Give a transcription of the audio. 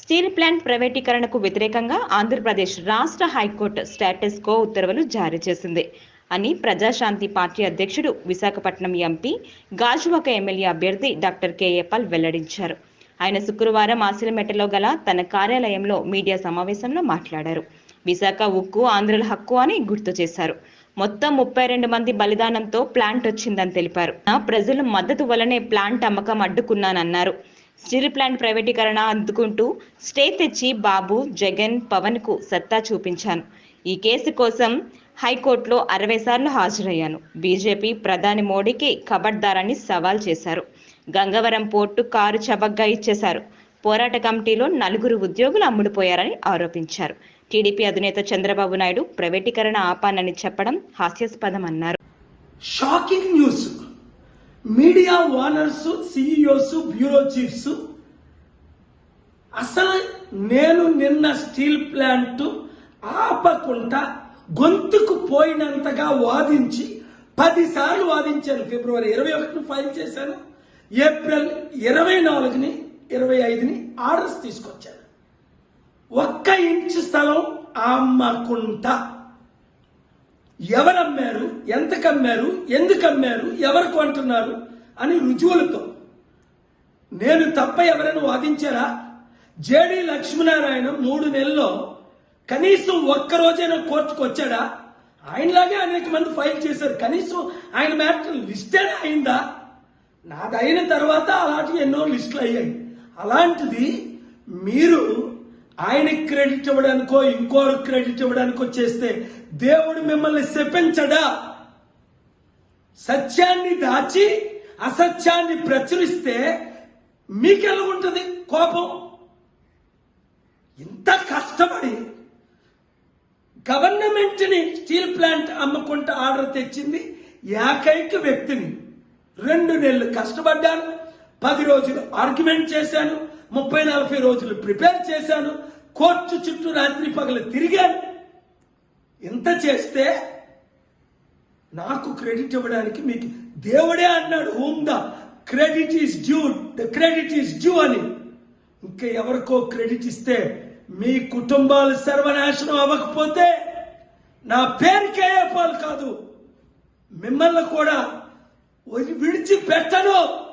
Steel plant ప్రైవేటీకరణకు వ్యతిరేకంగా ఆంధ్రప్రదేశ్ రాష్ట్ర హైకోర్టు స్టేటస్ కో ఉత్తర్వులు జారీ చేసింది. అని ప్రజాశాంతి పార్టీ అధ్యక్షుడు విశాఖపట్నం ఎంపీ గాజువాక ఎమ్మెల్యే అభ్యర్థి డాక్టర్ కేఏపాల్ వెల్లడించారు. ఆయన శుక్రవారం ఆసిలమెట్టలో గల తన కార్యాలయంలో మీడియా సమావేశంలో మాట్లాడారు. విశాఖ ఉక్కు ఆంధ్రుల హక్కు అని గుర్తు చేశారు. మొత్తం ముప్పై రెండు మంది బలిదానంతో ప్లాంట్ వచ్చిందని తెలిపారు. నా ప్రజల మద్దతు వలనే ప్లాంట్ అమ్మకం అడ్డుకున్నానన్నారు. స్టీల్ ప్లాంట్ ప్రైవేటీకరణ అందుకుంటూ స్టే తెచ్చి బాబు జగన్ పవన్కు సత్తా చూపించాను. ఈ కేసు కోసం హైకోర్టులో అరవై సార్లు హాజరయ్యాను. బీజేపీ ప్రధాని మోడీకి కబడ్దారాన్ని సవాల్ చేశారు. గంగవరం పోర్టు కారు చబగ్గా ఇచ్చేశారు. పోరాట కమిటీలో నలుగురు ఉద్యోగులు అమ్ముడుపోయారని ఆరోపించారు. టీడీపీ అధినేత చంద్రబాబు నాయుడు ప్రైవేటీకరణ ఆపానని చెప్పడం హాస్యాస్పదమన్నారు. Shocking news media owners CEOs bureau chiefs అసలు నేను నిన్న స్టీల్ ప్లాంట్ ఆపకుండా గొంతుకు పోయినంతగా వాదించి పదిసార్లు వాదించాను. ఫిబ్రవరి ఇరవై ఒకటిని ఫైల్ చేశాను. ఏప్రిల్ ఇరవై నాలుగుని ఇరవై ఐదుని ఆర్డర్స్ తీసుకొచ్చాను. ఒక్క ఇంచు స్థలం అమ్మకుంటా ఎవరు అమ్మారు? ఎంతకు అమ్మారు? ఎందుకు అమ్మారు? ఎవరు కొంటున్నారు? అని రుజువులతో. నేను తప్ప ఎవరైనా వాదించారా? జేడి లక్ష్మీనారాయణ మూడు నెలల్లో కనీసం ఒక్క రోజైనా కోర్టుకు వచ్చాడా? ఆయనలాగే అనేక మంది ఫైల్ చేశారు. కనీసం ఆయన మ్యాటర్ లిస్టే అయిందా? నాదైన అయిన తర్వాత అలాంటి ఎన్నో లిస్టులు అయ్యాయి. అలాంటిది మీరు ఆయనకి క్రెడిట్ ఇవ్వడానికో ఇంకోరు క్రెడిట్ ఇవ్వడానికో చేస్తే దేవుడు మిమ్మల్ని శపించడా? సత్యాన్ని దాచి అసత్యాన్ని ప్రచురిస్తే మీకెలా ఉంటుంది కోపం? ఇంత కష్టపడి గవర్నమెంట్ని స్టీల్ ప్లాంట్ అమ్ముకుంటూ ఆర్డర్ తెచ్చింది ఏకైక వ్యక్తిని. రెండు నెలలు కష్టపడ్డాను పది రోజులు ఆర్గ్యుమెంట్ చేశాను ముప్పై నలభై రోజులు ప్రిపేర్ చేశాను కోర్టు చుట్టూ రాత్రి పగలు తిరిగాను ఇంత చేస్తే నాకు క్రెడిట్ ఇవ్వడానికి మీకు దేవుడే అన్నాడు whom the credit is due the credit is due అని. ఇంకా ఎవరికో క్రెడిట్ ఇస్తే మీ కుటుంబాలు సర్వనాశనం అవ్వకపోతే నా పేరుకే పాలు కాదు. మిమ్మల్ని కూడా విడిచి విడిచిపెట్టను.